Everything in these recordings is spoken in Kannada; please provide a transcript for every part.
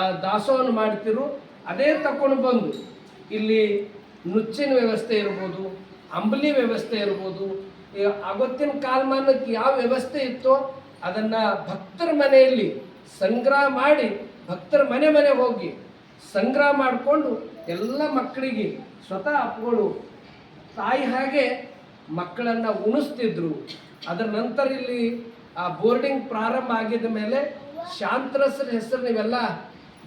ಆ ದಾಸೋಹನ ಮಾಡ್ತಿರು ಅದೇ ತಕೊಂಡು ಬಂದು ಇಲ್ಲಿ ನುಚ್ಚಿನ ವ್ಯವಸ್ಥೆ ಇರ್ಬೋದು, ಅಂಬಲಿ ವ್ಯವಸ್ಥೆ ಇರ್ಬೋದು ಆಗತ್ತಿನ ಕಾಲಮಾನಕ್ಕೆ ಯಾವ ವ್ಯವಸ್ಥೆ ಇತ್ತೋ ಅದನ್ನು ಭಕ್ತರ ಮನೆಯಲ್ಲಿ ಸಂಗ್ರಹ ಮಾಡಿ, ಭಕ್ತರ ಮನೆ ಮನೆ ಹೋಗಿ ಸಂಗ್ರಹ ಮಾಡಿಕೊಂಡು ಎಲ್ಲ ಮಕ್ಕಳಿಗೆ ಸ್ವತಃ ಅಪ್ಪಗಳು ತಾಯಿ ಹಾಗೆ ಮಕ್ಕಳನ್ನು ಉಣಿಸ್ತಿದ್ರು. ಅದರ ನಂತರ ಇಲ್ಲಿ ಆ ಬೋರ್ಡಿಂಗ್ ಪ್ರಾರಂಭ ಆಗಿದ ಮೇಲೆ ಶಾಂತರಸರ ಹೆಸರು ನೀವೆಲ್ಲ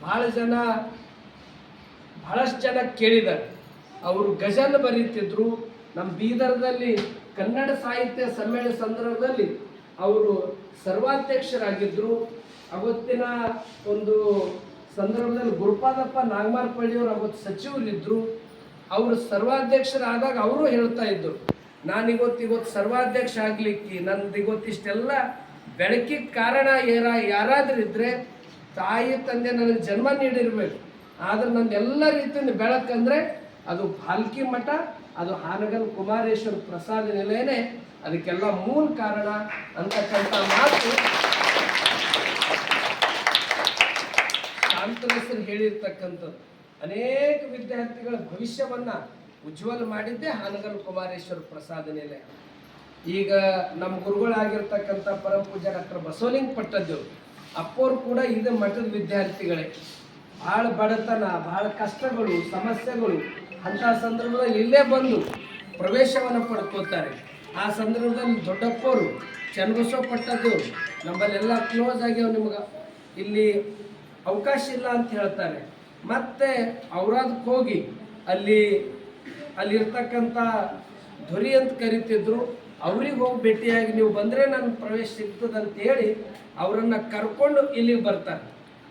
ಭಾಳ ಜನ, ಬಹಳಷ್ಟು ಜನ ಕೇಳಿದ್ದಾರೆ. ಅವರು ಗಜಲ್ ಬರೀತಿದ್ರು. ನಮ್ಮ ಬೀದರ್ದಲ್ಲಿ ಕನ್ನಡ ಸಾಹಿತ್ಯ ಸಮ್ಮೇಳನ ಸಂದರ್ಭದಲ್ಲಿ ಅವರು ಸರ್ವಾಧ್ಯಕ್ಷರಾಗಿದ್ದರು ಅವತ್ತಿನ ಒಂದು ಸಂದರ್ಭದಲ್ಲಿ ಗುರುಪಾದಪ್ಪ ನಾಗಮಾರ್ಪಳ್ಳಿಯವರು ಅವತ್ತು ಸಚಿವರಿದ್ದರು ಅವರು ಸರ್ವಾಧ್ಯಕ್ಷರಾದಾಗ ಅವರು ಹೇಳ್ತಾ ಇದ್ದರು ನಾನು ಇವತ್ತು ಸರ್ವಾಧ್ಯಕ್ಷ ಆಗ್ಲಿಕ್ಕೆ ನಂದು ಇವತ್ತಿಷ್ಟೆಲ್ಲ ಬೆಳಕಿಗೆ ಕಾರಣ ಏರ, ಯಾರಾದ್ರೂ ಇದ್ರೆ ತಾಯಿ ತಂದೆ ನನಗೆ ಜನ್ಮ ನೀಡಿರ್ಬೇಕು. ಆದ್ರೆ ನನ್ನ ಎಲ್ಲ ರೀತಿಯಿಂದ ಬೆಳಕಂದ್ರೆ ಅದು ಭಾಲ್ಕಿ ಮಠ, ಅದು ಹಾನಗಲ್ ಕುಮಾರೇಶ್ವರ ಪ್ರಸಾದ ನೆಲೆಯೇ ಅದಕ್ಕೆಲ್ಲ ಮೂಲ ಕಾರಣ ಅಂತಕ್ಕಂಥ ಮಾತು. ಶಾಂತನಸರು ಹೇಳಿರ್ತಕ್ಕಂಥದ್ದು. ಅನೇಕ ವಿದ್ಯಾರ್ಥಿಗಳ ಭವಿಷ್ಯವನ್ನ ಉಜ್ವಲ ಮಾಡಿದ್ದೇ ಹಾನಗಲ್ ಕುಮಾರೇಶ್ವರ ಪ್ರಸಾದ ನೆಲೆ ಈಗ ನಮ್ಮ ಗುರುಗಳಾಗಿರ್ತಕ್ಕಂಥ ಪರಮ ಪೂಜ್ಯ ಡಾಕ್ಟರ್ ಬಸವಲಿಂಗ್ ಪಟ್ಟದ್ದೇವ್ರು ಅಪ್ಪೋರು ಕೂಡ ಇದು ಮಠದ ವಿದ್ಯಾರ್ಥಿಗಳೇ. ಭಾಳ ಬಡತನ, ಭಾಳ ಕಷ್ಟಗಳು, ಸಮಸ್ಯೆಗಳು, ಅಂಥ ಸಂದರ್ಭದಲ್ಲಿ ಇಲ್ಲೇ ಬಂದು ಪ್ರವೇಶವನ್ನು ಪಡ್ಕೋತಾರೆ. ಆ ಸಂದರ್ಭದಲ್ಲಿ ದೊಡ್ಡಪ್ಪವರು ಚನ್ನಬಸವ ಪಟ್ಟದ್ದು ನಮ್ಮಲ್ಲೆಲ್ಲ ಕ್ಲೋಸ್ ಆಗ್ಯಾವ ನಿಮ್ಗೆ ಇಲ್ಲಿ ಅವಕಾಶ ಇಲ್ಲ ಅಂತ ಹೇಳ್ತಾರೆ. ಮತ್ತೆ ಔರಾದಕ್ಕೆ ಹೋಗಿ ಅಲ್ಲಿ, ಅಲ್ಲಿರ್ತಕ್ಕಂಥ ಧ್ವರಿ ಅಂತ ಕರಿತಿದ್ರು. ಅವ್ರಿಗೆ ಹೋಗಿ ಭೇಟಿಯಾಗಿ ನೀವು ಬಂದರೆ ನನ್ನ ಪ್ರವೇಶ ಸಿಗ್ತದ ಅಂತ ಹೇಳಿ ಅವರನ್ನು ಕರ್ಕೊಂಡು ಇಲ್ಲಿಗೆ ಬರ್ತಾರೆ.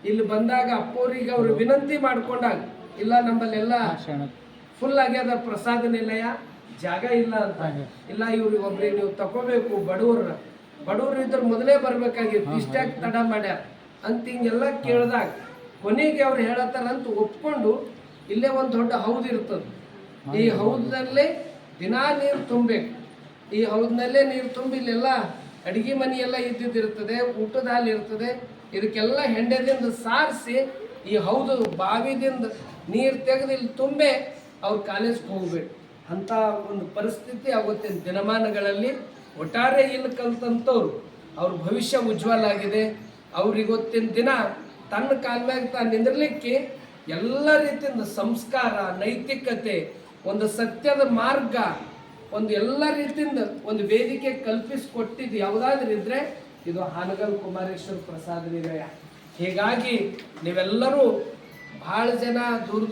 ಇಲ್ಲಿ ಬಂದಾಗ ಅಪ್ಪೋರಿಗೆ ಅವರು ವಿನಂತಿ ಮಾಡ್ಕೊಂಡಾಗ ಇಲ್ಲ ನಮ್ಮಲ್ಲೆಲ್ಲ ಫುಲ್ ಆಗ್ಯದ ಪ್ರಸಾದ ನಿಲಯ ಜಾಗ ಇಲ್ಲ ಅಂತ. ಇಲ್ಲ ಇವ್ರಿಗೆ ಒಬ್ರಿಗೆ ನೀವು ತಗೋಬೇಕು ಬಡವ್ರ ಬಡವ್ರು ಇದ್ರ ಮೊದಲೇ ಬರ್ಬೇಕಾಗಿತ್ತು ಇಷ್ಟಾಗಿ ತಡ ಮಾಡ್ಯಾರ. ಅಂತ ಹಿಂಗೆಲ್ಲ ಕೇಳಿದಾಗ ಕೊನೆಗೆ ಅವ್ರು ಹೇಳತ್ತಾರಂತ ಒಪ್ಕೊಂಡು ಇಲ್ಲೇ ಒಂದು ದೊಡ್ಡ ಹೌದು ಇರ್ತದೆ. ಈ ಹೌದಲ್ಲೇ ದಿನಾ ನೀರು ತುಂಬಬೇಕು. ಈ ಹೌದ್ನಲ್ಲೇ ನೀರು ತುಂಬಿ ಇಲ್ಲೆಲ್ಲ ಅಡಿಗೆ ಮನೆ ಎಲ್ಲ ಇದ್ದಿದ್ದಿರ್ತದೆ ಊಟದ ಹಾಲು ಇರ್ತದೆ, ಇದಕ್ಕೆಲ್ಲ ಹೆಂಡದಿಂದ ಸಾರಿಸಿ ಈ ಹೌದು ಬಾವಿದಿಂದ ನೀರು ತೆಗೆದು ಇಲ್ಲಿ ತುಂಬೆ ಅವ್ರು ಕಾಲೇಜ್ಗೆ ಹೋಗ್ಬೇಕು. ಅಂತ ಒಂದು ಪರಿಸ್ಥಿತಿ ಅವತ್ತಿನ ದಿನಮಾನಗಳಲ್ಲಿ. ಒಟ್ಟಾರೆ ಇಲ್ಲಿ ಕಲ್ತಂಥವ್ರು ಅವ್ರ ಭವಿಷ್ಯ ಉಜ್ವಲ ಆಗಿದೆ. ಅವ್ರಿಗೊತ್ತಿನ ದಿನ ತನ್ನ ಕಾಲ ಮ್ಯಾಗ ತಾನು ನಿಂದಿರ್ಲಿಕ್ಕೆ ಎಲ್ಲ ರೀತಿಯಿಂದ ಸಂಸ್ಕಾರ, ನೈತಿಕತೆ, ಒಂದು ಸತ್ಯದ ಮಾರ್ಗ ಒಂದು ಎಲ್ಲ ರೀತಿಯಿಂದ ಒಂದು ವೇದಿಕೆ ಕಲ್ಪಿಸಿಕೊಟ್ಟಿದ್ದು ಯಾವುದಾದ್ರೂ ಇದ್ರೆ ಇದು ಹಾನಗಲ್ ಕುಮಾರೇಶ್ವರ ಪ್ರಸಾದ ನಿಲಯ ಹೀಗಾಗಿ ನೀವೆಲ್ಲರೂ ಬಹಳ ಜನ ದೂರ